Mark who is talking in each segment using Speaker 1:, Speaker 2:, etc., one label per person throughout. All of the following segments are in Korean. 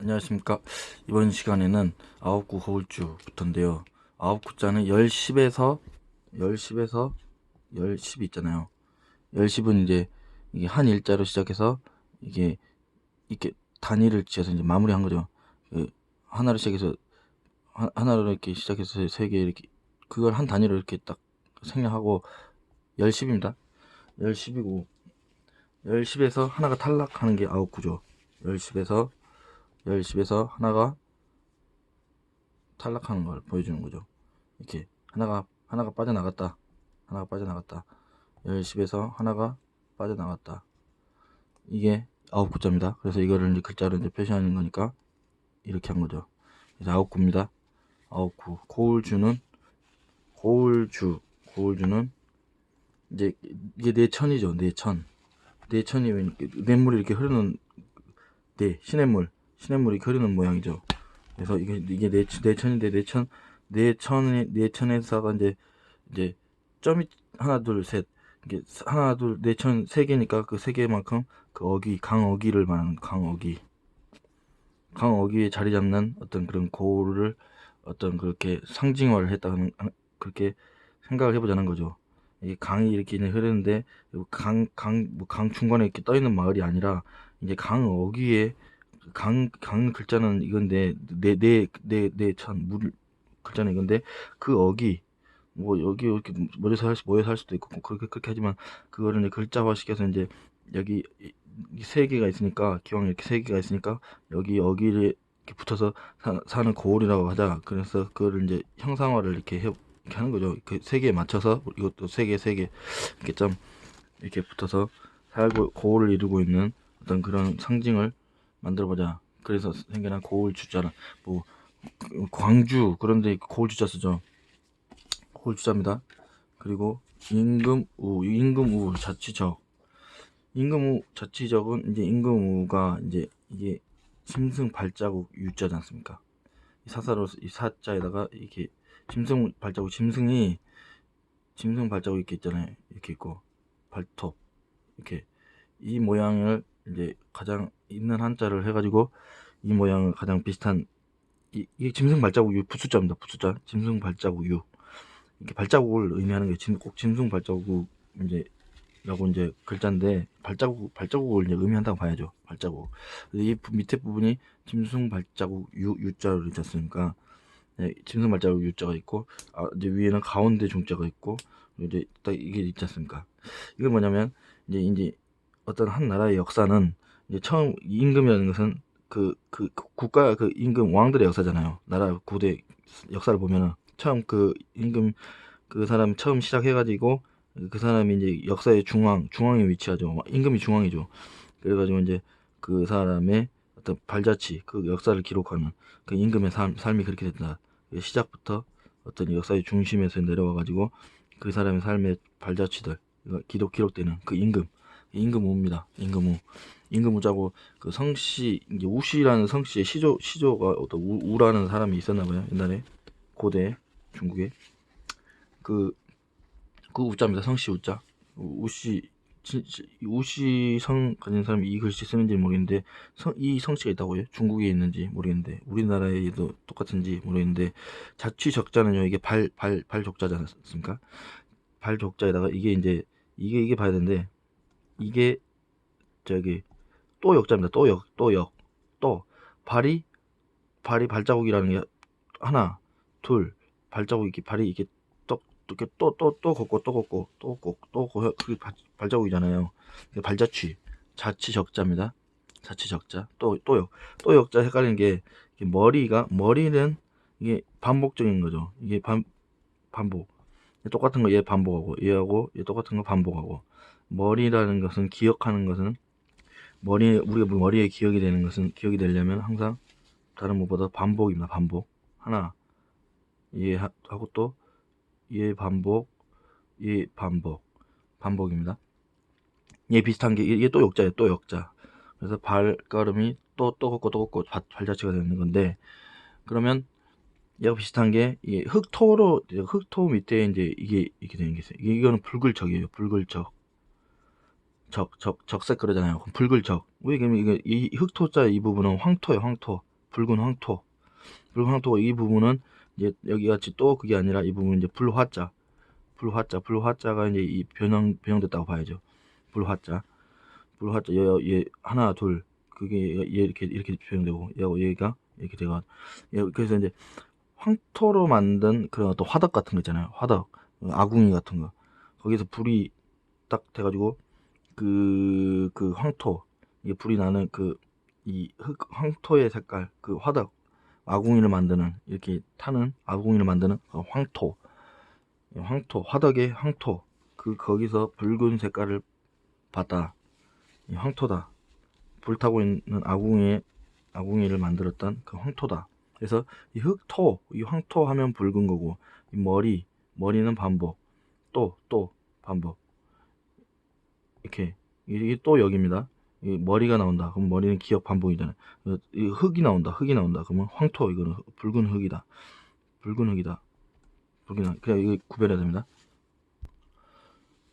Speaker 1: 안녕하십니까. 이번 시간에는 아홉구 거울주부터인데요. 아홉구자는 10, 10에서, 10, 10에서, 10, 10 있잖아요. 10, 10은 이제, 이게 한 일자로 시작해서, 이게, 이렇게 단위를 지어서 이제 마무리한 거죠. 그 하나로 시작해서, 하, 하나로 이렇게 시작해서 세 개 이렇게, 그걸 한 단위로 이렇게 딱 생략하고, 10, 10입니다. 10, 10이고, 10, 10에서 하나가 탈락하는 게 아홉구죠. 10, 10에서, 10, 10에서 하나가 탈락하는 걸 보여주는 거죠. 이렇게 하나가 하나가 빠져나갔다. 하나가 빠져나갔다. 10, 10에서 하나가 빠져나갔다. 이게 아홉 구자입니다. 그래서 이거를 이제 글자로 이제 표시하는 거니까 이렇게 한 거죠. 그래서 아홉 구입니다. 아홉 구. 고울주는 고울주. 고울주는 이제 이게 내천이죠. 내천. 내천이 냇물이 이렇게 흐르는 네 시냇물 시냇물이 흐르는 모양이죠. 그래서 이게 이게 내 내천인데 내천 내천의 내천에서가 이제 이제 점이 하나 둘 셋 이게 하나 둘 내천 세 개니까 그 세 개만큼 그 어기 강 어기를 말하는 강 어기 강 어기에 자리 잡는 어떤 그런 고를 어떤 그렇게 상징화를 했다는 그렇게 생각을 해보자는 거죠. 이 강이 이렇게 흐르는데 강강뭐강 중간에 이렇게 떠 있는 마을이 아니라 이제 강 어귀에 강, 강 글자는 이건데, 네, 네, 네, 네, 천, 물, 글자는 이건데, 그 어기, 뭐, 여기 이렇게 모여서 할, 수, 모여서 할 수도 있고, 뭐 그렇게, 그렇게 하지만, 그거를 이제 글자화 시켜서 이제, 여기, 이세 개가 있으니까, 기왕 이렇게 세 개가 있으니까, 여기 어기를 이렇게 붙어서 사, 사는 거울이라고 하자. 그래서 그거를 이제 형상화를 이렇게 해, 이렇게 하는 거죠. 그 세 개에 맞춰서, 이것도 세 개, 세 개, 이렇게 좀, 이렇게 붙어서 살고, 거울을 이루고 있는 어떤 그런 상징을 만들어보자. 그래서 생겨난 고울 주자는 뭐 광주 그런데 고울 주자 쓰죠. 고울 주자입니다. 그리고 임금우 임금우 자치적 임금우 자치적은 이제 임금우가 이제 이게 심승 발자국 유자지 않습니까? 이 사사로 이 사자에다가 이렇게 짐승 발자국 짐승이 짐승 발자국 이렇게 있잖아요. 이렇게 있고 발톱 이렇게 이 모양을 이제 가장 있는 한자를 해가지고 이 모양을 가장 비슷한 이, 이 짐승 발자국 유 부수자입니다. 부수자 짐승 발자국 유 이렇게 발자국을 의미하는 게 짐, 꼭 짐승 발자국 이제 라고 이제 글자인데 발자국 발자국을 이제 의미한다고 봐야죠. 발자국 이 밑에 부분이 짐승 발자국 유 유자로 있지 않습니까? 네, 짐승 발자국 유자가 있고 아, 이제 위에는 가운데 중자가 있고 이제 딱 이게 있지 않습니까? 이게 뭐냐면 이제 이제 어떤 한 나라의 역사는 이제 처음 임금이라는 것은 그, 그, 그 국가 그 임금 왕들의 역사잖아요. 나라 고대 역사를 보면은 처음 그 임금 그 사람 처음 시작해가지고 그 사람이 이제 역사의 중앙 중앙에 위치하죠. 임금이 중앙이죠. 그래가지고 이제 그 사람의 어떤 발자취 그 역사를 기록하는 그 임금의 삶, 삶이 그렇게 된다. 시작부터 어떤 역사의 중심에서 내려와가지고 그 사람의 삶의 발자취들 기록 기록되는 그 임금 임금우입니다. 임금우. 임금우자고 그 성씨 이제 우씨라는 성씨의 시조 시조가 어떤 우, 우라는 사람이 있었나 봐요. 옛날에 고대 중국에 그그 우자입니다. 성씨 우자. 우씨 우씨 성 가진 사람이 이 글씨 쓰는지 모르겠는데 성, 이 성씨가 있다고요? 중국에 있는지 모르겠는데 우리나라에도 똑같은지 모르겠는데 자취적자는요 이게 발 발 발족자지 않습니까? 발족자에다가 이게 이제 이게 이게 봐야 되는데 이게 저기 또 역자입니다. 또 역, 또 역, 또 발이 발이 발자국이라는 게 하나, 둘 발자국 이렇게 발이 이렇게 또 이렇게 또또 또 걷고 또 걷고 또 걷고 또 걷고 그게 발자국이잖아요. 발자취, 자취 적자입니다. 자취 적자. 또 또 역, 또 역자 헷갈리는 게 머리가 머리는 이게 반복적인 거죠. 이게 반 반복. 똑같은 거 얘 반복하고 얘하고 얘 똑같은 거 반복하고 머리라는 것은 기억하는 것은 머리 우리가 머리에 기억이 되는 것은 기억이 되려면 항상 다른 것보다 반복입니다. 반복 하나 이해하고 또 이해 반복 이 반복 반복입니다. 얘 비슷한 게 이게 또 역자예요. 또 역자. 그래서 발걸음이 또 또 걷고 또 걷고 발자취가 되는 건데 그러면 얘가 비슷한 게 이게 흑토로 흑토 밑에 이제 이게 이렇게 되는 게 있어요. 이거는 붉을적이에요. 붉을적. 적, 적, 적색 그러잖아요. 붉을 적. 왜 그러면 이게 이 흑토자 이 부분은 황토예요, 황토. 붉은 황토. 붉은 황토 이 부분은 이제 여기 같이 또 그게 아니라 이 부분은 이제 불화자. 불화자. 불화자가 이제 이 변형 변형됐다고 봐야죠. 불화자. 불화자 얘, 얘 하나 둘 그게 얘 이렇게 이렇게 변형되고 얘하고 얘가 이렇게 돼가 얘 그래서 이제 황토로 만든 그런 어떤 화덕 같은 거 있잖아요. 화덕. 아궁이 같은 거. 거기서 불이 딱 돼가지고 그, 그 황토, 이게 불이 나는 그, 이 흙, 황토의 색깔, 그 화덕, 아궁이를 만드는, 이렇게 타는 아궁이를 만드는 그 황토, 이 황토, 화덕의 황토, 그, 거기서 붉은 색깔을. 이 황토다. 불타고 있는 아궁이의, 아궁이를 만들었던 그 황토다. 그래서 이 흑토, 이 황토 하면 붉은 거고, 이 머리, 머리는 반복, 또, 또, 반복. 이렇게 이게 또 여기입니다. 이 머리가 나온다. 그럼 머리는 기억 반복이잖아요. 이 흙이 나온다. 흙이 나온다. 그러면 황토 이거는 붉은 흙이다. 붉은 흙이다. 붉은 흙. 그냥 이거 구별해야 됩니다.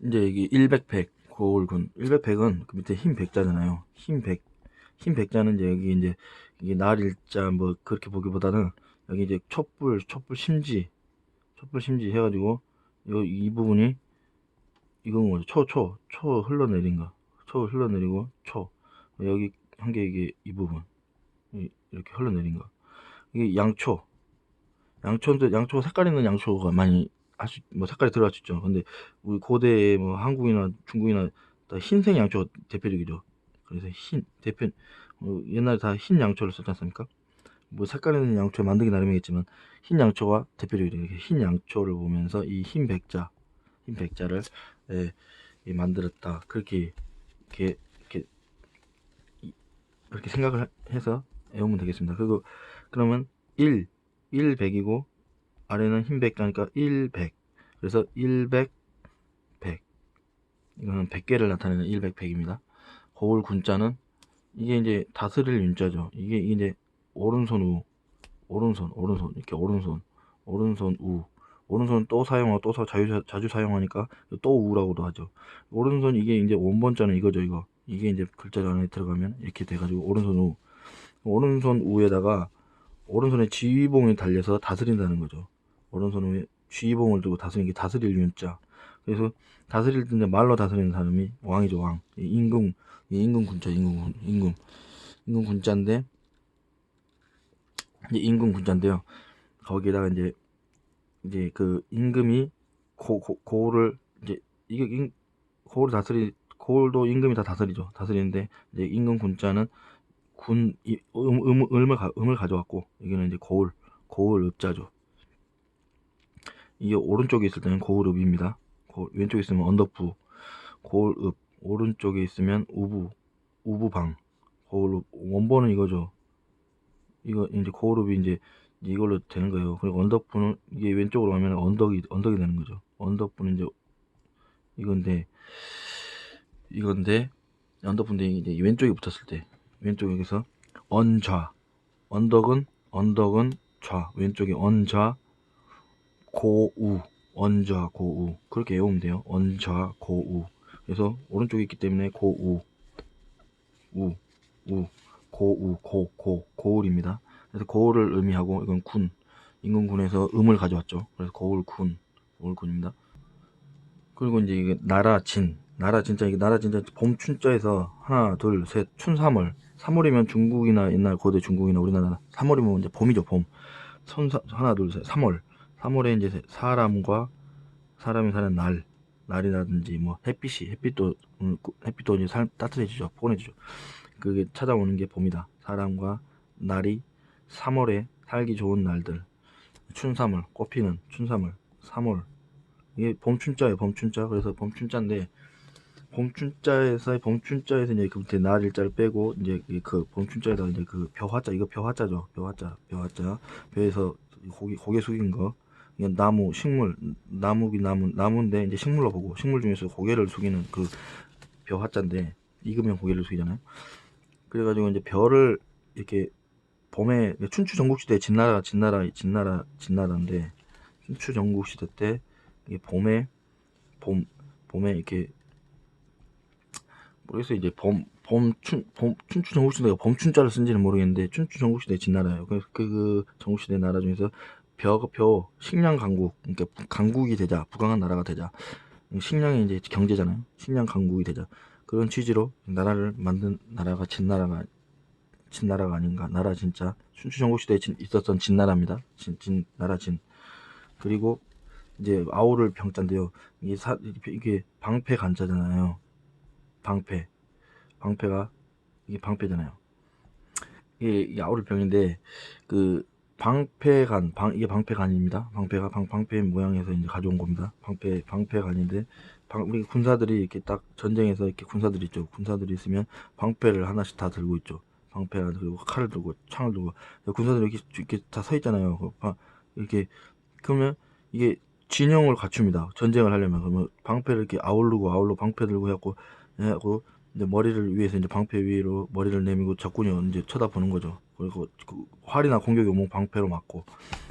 Speaker 1: 이제 여기 100, 100 고울군 100, 100은 그 밑에 흰 백자잖아요. 흰 백, 흰 백자는 이제 여기 이제 이게 날 일자 뭐 그렇게 보기보다는 여기 이제 촛불, 촛불 심지, 촛불 심지 해가지고 요 이 부분이 이건 뭐죠? 초, 초, 초 흘러내린 거. 초 흘러내리고, 초. 여기 한 개, 이게 이 부분. 이- 이렇게 흘러내린 거. 이게 양초. 양초인데, 양초 색깔 있는 양초가 많이, 할 수, 뭐 색깔이 들어갈 수 있죠. 근데, 우리 고대 뭐 한국이나 중국이나 다 흰색 양초가 대표적이죠. 그래서 흰, 대표, 뭐 옛날에 다 흰 양초를 썼지 않습니까? 뭐 색깔 있는 양초 만들기 나름이겠지만, 흰 양초가 대표적이죠. 이렇게 흰 양초를 보면서 이 흰 백자, 흰 백자를 예, 이 만들었다. 그렇게 이렇게 이렇게 이- 그렇게 생각을 해- 해서 외우면 되겠습니다. 그리고 그러면 1 100이고 아래는 흰 백자니까 100. 그래서 100 100. 이거는 100개를 나타내는 100 100입니다. 거울 군자는 이게 이제 다스릴 윤자죠. 이게 이제 오른손 우 오른손 오른손 이렇게 오른손 오른손 우 오른손 또 사용하고 또 사- 자주, 자주 사용하니까 또 우라고도 하죠. 오른손 이게 이제 원본자는 이거죠, 이거. 이게 이제 글자 안에 들어가면 이렇게 돼가지고 오른손 우. 오른손 우에다가 오른손에 지휘봉이 달려서 다스린다는 거죠. 오른손 우에 지휘봉을 두고 다스리는 게 다스릴 윤자. 그래서 다스릴 때 말로 다스리는 사람이 왕이죠, 왕. 이 임금, 이 임금 군자, 임금, 군- 임금. 임금 군자인데, 이제 임금 군자인데요. 거기에다가 이제 이제 그 임금이 고, 고, 고을을 이제 이게 임, 고을을 다스리 고을도 임금이 다 다스리죠 다스리는데 이제 임금 군자는 군 이, 음, 음, 음을 가, 음을 가져왔고 여기는 이제 고을 고을 읍자죠 이게 오른쪽에 있을 때는 고을 읍입니다 고을, 왼쪽에 있으면 언덕부 고을 읍 오른쪽에 있으면 우부 우부방. 고을 읍 원본은 이거죠. 이거 이제 고을 읍이 이제 이걸로 되는 거예요. 그리고 언덕분은 이게 왼쪽으로 가면 언덕이 언덕이 되는 거죠. 언덕분은 이제 이건데 이건데 언덕분데 이제 왼쪽에 붙었을 때 왼쪽 여기서 언좌. 언덕은 언덕은 좌. 왼쪽에 언좌 고우 언좌 고우. 그렇게 외우면 돼요. 언좌 고우. 그래서 오른쪽에 있기 때문에 고우. 우. 우. 고우 고 고. 고울입니다. 그래서 고을을 의미하고 이건 군. 인근군에서 음을 가져왔죠. 그래서 고을군. 고을군입니다. 그리고 이제 이게 나라 진. 나라 진짜 이게 나라 진짜 봄 춘자에서 하나 둘 셋 춘삼월. 3월이면 중국이나 옛날 고대 중국이나 우리나라 3월이면 이제 봄이죠 봄. 손사, 하나 둘 셋 3월 3월에 이제 사람과 사람이 사는 날 날이라든지 뭐 햇빛이 햇빛도 음, 햇빛도 이제 살, 따뜻해지죠. 포근해지죠. 그게 찾아오는 게 봄이다. 사람과 날이 3월에 살기 좋은 날들. 춘삼월 꽃피는 춘삼월 3월. 이게 봄춘자예요 봄춘자. 그래서 봄춘자인데 봄춘자에서의 봄춘자에서 이제 그 밑에 날일자를 빼고 이제 그 봄춘자에다 이제 그 벼화자 이거 벼화자죠. 벼화자 벼화자. 벼에서 고개 고개 숙인 거 이게 나무 식물 나무기 나무 나무인데 이제 식물로 보고 식물 중에서 고개를 숙이는 그 벼화자인데 익으면 고개를 숙이잖아요 그래가지고 이제 벼를 이렇게 봄에 춘추 전국시대 진나라 진나라 진나라 진나라인데 춘추 전국시대 때 이게 봄에 봄 봄에 이렇게 모르겠어요 이제 봄 범춘 범 춘추 전국시대가 범춘자를 쓴지는 모르겠는데 춘추 전국시대 진나라예요. 그래서 그, 그 전국시대 나라 중에서 벼표 식량 강국 그러니까 부- 강국이 되자 부강한 나라가 되자 식량이 이제 경제잖아요. 식량 강국이 되자 그런 취지로 나라를 만든 나라가 진나라가 진나라가 아닌가 나라 진짜 춘추 전국 시대에 진- 있었던 진나라입니다. 진, 진 나라 진 그리고 이제 아우를 병자인데요. 이게 사 이게 방패 간자잖아요. 방패 방패가 이게 방패잖아요. 이게, 이게 아우를 병인데 그 방패간 방 이게 방패간입니다. 방패가 방 방패 모양에서 이제 가져온 겁니다. 방패 방패간인데 방 우리 군사들이 이렇게 딱 전쟁에서 이렇게 군사들이 있죠. 군사들이 있으면 방패를 하나씩 다 들고 있죠. 방패를 그리고 칼을 들고 창을 들고 군사들이 이렇게 이렇게 다 서 있잖아요. 그 방- 이렇게 그러면 이게 진영을 갖춥니다. 전쟁을 하려면 그러면 방패를 이렇게 아우르고 아울러 방패 들고 해갖고 해갖고 이제 머리를 위에서 이제 방패 위로 머리를 내밀고 적군이 이제 쳐다보는 거죠. 그리고 그 활이나 공격이 오면 방패로 맞고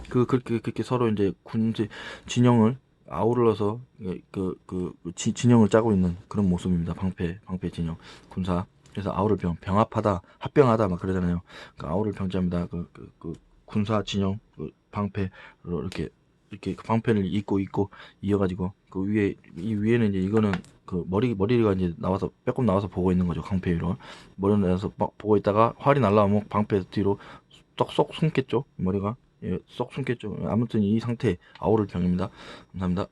Speaker 1: 그 그렇게 그렇게 서로 이제 군 이제 진영을 아우러서 그그 그, 그 지- 진영을 짜고 있는 그런 모습입니다. 방패 방패 진영 군사 그래서 아우를 병 병합하다 합병하다 막 그러잖아요. 그 아우를 병자입니다. 그, 그, 그 군사 진영 그 방패로 이렇게 이렇게 그 방패를 입고 입고 이어가지고 그 위에 이 위에는 이제 이거는 그 머리 머리가 이제 나와서 빼꼼 나와서 보고 있는 거죠 방패 위로. 머리 나와서 막 보고 있다가 활이 날라오면 방패 뒤로 쏙쏙 숨겠죠 머리가. 예, 쏙 숨겠죠. 아무튼 이 상태 아우를 병입니다. 감사합니다.